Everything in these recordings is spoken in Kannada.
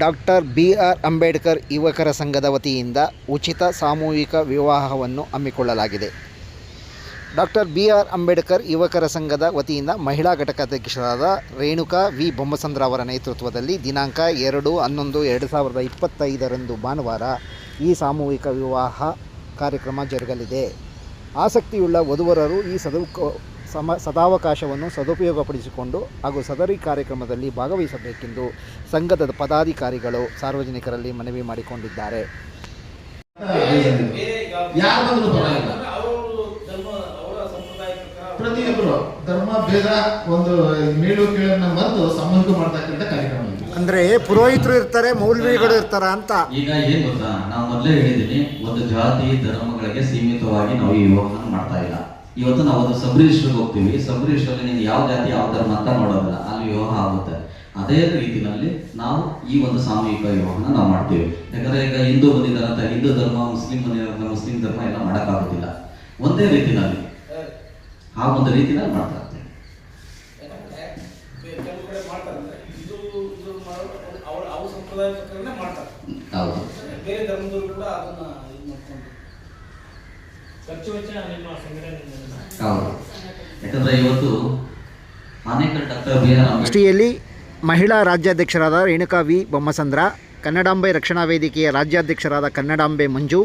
ಡಾಕ್ಟರ್ ಬಿ ಆರ್ ಅಂಬೇಡ್ಕರ್ ಯುವಕರ ಸಂಘದ ವತಿಯಿಂದ ಉಚಿತ ಸಾಮೂಹಿಕ ವಿವಾಹವನ್ನು ಹಮ್ಮಿಕೊಳ್ಳಲಾಗಿದೆ. ಡಾಕ್ಟರ್ ಬಿ ಆರ್ ಅಂಬೇಡ್ಕರ್ ಯುವಕರ ಸಂಘದ ವತಿಯಿಂದ ಮಹಿಳಾ ಘಟಕಾಧ್ಯಕ್ಷರಾದ ರೇಣುಕಾ ವಿ. ಬೊಮ್ಮಸಂದ್ರ ಅವರ ನೇತೃತ್ವದಲ್ಲಿ ದಿನಾಂಕ ಎರಡು ಹನ್ನೊಂದು ಎರಡು ಸಾವಿರದ ಇಪ್ಪತ್ತೈದರಂದು ಭಾನುವಾರ ಈ ಸಾಮೂಹಿಕ ವಿವಾಹ ಕಾರ್ಯಕ್ರಮ ಜರುಗಲಿದೆ. ಆಸಕ್ತಿಯುಳ್ಳ ವಧುವರರು ಈ ಸದುಕ ಸಮ ಸದಾವಕಾಶವನ್ನು ಸದುಪಯೋಗಪಡಿಸಿಕೊಂಡು ಹಾಗೂ ಸದರಿ ಕಾರ್ಯಕ್ರಮದಲ್ಲಿ ಭಾಗವಹಿಸಬೇಕೆಂದು ಸಂಘದ ಪದಾಧಿಕಾರಿಗಳು ಸಾರ್ವಜನಿಕರಲ್ಲಿ ಮನವಿ ಮಾಡಿಕೊಂಡಿದ್ದಾರೆ. ಪ್ರತಿಯೊಬ್ಬರು ಧರ್ಮ ಭೇದ ಒಂದು ಮೇಲು ಕೀಳನ್ನ ಬಂದು ಸಂಬಂಧ ಮಾಡ್ತಕ್ಕಂಥ ಕಾರ್ಯಕ್ರಮ ಅಂದ್ರೆ ಅಂದರೆ ಪುರೋಹಿತರು ಇರ್ತಾರೆ ಮೌಲ್ವಿಗಳು ಇರ್ತಾರ ಅಂತ. ಈಗ ಏನ್ ಗೊತ್ತಾ? ನಾವು ಮೊದಲೇ ಹೇಳಿದ್ದೀನಿ ಒಂದು ಜಾತಿ ಧರ್ಮಗಳಿಗೆ ಸೀಮಿತವಾಗಿ ನಾವು ಈ ಯೋಗವನ್ನು ಮಾಡ್ತಾ ಇಲ್ಲ. ಇವತ್ತು ನಾವು ಒಂದು ಸಬ್ ಹೋಗ್ತೀವಿ. ಸಬ್ ನೀನು ಯಾವ ಜಾತಿ ಯಾವ ಧರ್ಮ ಅಂತ ನೋಡೋದಿಲ್ಲ. ಅಲ್ಲಿ ವಿವಾಹ ಆಗುತ್ತೆ. ಅದೇ ರೀತಿನಲ್ಲಿ ನಾವು ಈ ಒಂದು ಸಾಮೂಹಿಕ ವಿವಾಹನ ನಾವು ಮಾಡ್ತೀವಿ. ಯಾಕಂದ್ರೆ ಈಗ ಹಿಂದೂ ಬಂದಿದ್ದಾರೆ ಅಂತ ಹಿಂದೂ ಧರ್ಮ ಮುಸ್ಲಿಂ ಬಂದಿದ್ದಾರೆ ಮುಸ್ಲಿಂ ಧರ್ಮ ಎಲ್ಲ ಮಾಡೋಕ್ಕಾಗೋದಿಲ್ಲ ಒಂದೇ ರೀತಿನಲ್ಲಿ ಆ ಒಂದು ರೀತಿನಲ್ಲಿ ಮಾಡ್ತಾರೆ. ಹೌದು. ಬೇರೆ ಧರ್ಮದವರು ಕೂಡ ಅದನ್ನ ಇದು ಮಾಡ್ಕೊಂಡು ಹೌದು. ಮಹಿಳಾ ರಾಜ್ಯಾಧ್ಯಕ್ಷರಾದ ರೇಣುಕಾ ವಿ. ಬೊಮ್ಮಸಂದ್ರ, ಕನ್ನಡಾಂಬೆ ರಕ್ಷಣಾ ವೇದಿಕೆಯ ರಾಜ್ಯಾಧ್ಯಕ್ಷರಾದ ಕನ್ನಡಾಂಬೆ ಮಂಜು,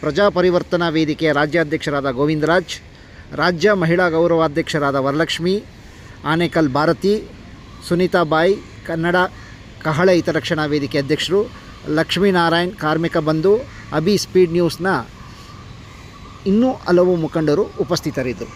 ಪ್ರಜಾ ಪರಿವರ್ತನಾ ವೇದಿಕೆಯ ರಾಜ್ಯಾಧ್ಯಕ್ಷರಾದ ಗೋವಿಂದರಾಜ್, ರಾಜ್ಯ ಮಹಿಳಾ ಗೌರವಾಧ್ಯಕ್ಷರಾದ ವರಲಕ್ಷ್ಮಿ, ಆನೇಕಲ್ ಭಾರತಿ, ಸುನೀತಾ ಬಾಯಿ, ಕನ್ನಡ ಕಹಳೆ ಹಿತರಕ್ಷಣಾ ವೇದಿಕೆ ಅಧ್ಯಕ್ಷರು ಲಕ್ಷ್ಮೀನಾರಾಯಣ್ ಕಾರ್ಮಿಕ ಬಂಧು ಅಬಿ ಸ್ಪೀಡ್ ನ್ಯೂಸ್ನ ಇನ್ನೂ ಹಲವು ಮುಖಂಡರು ಉಪಸ್ಥಿತರಿದ್ದರು.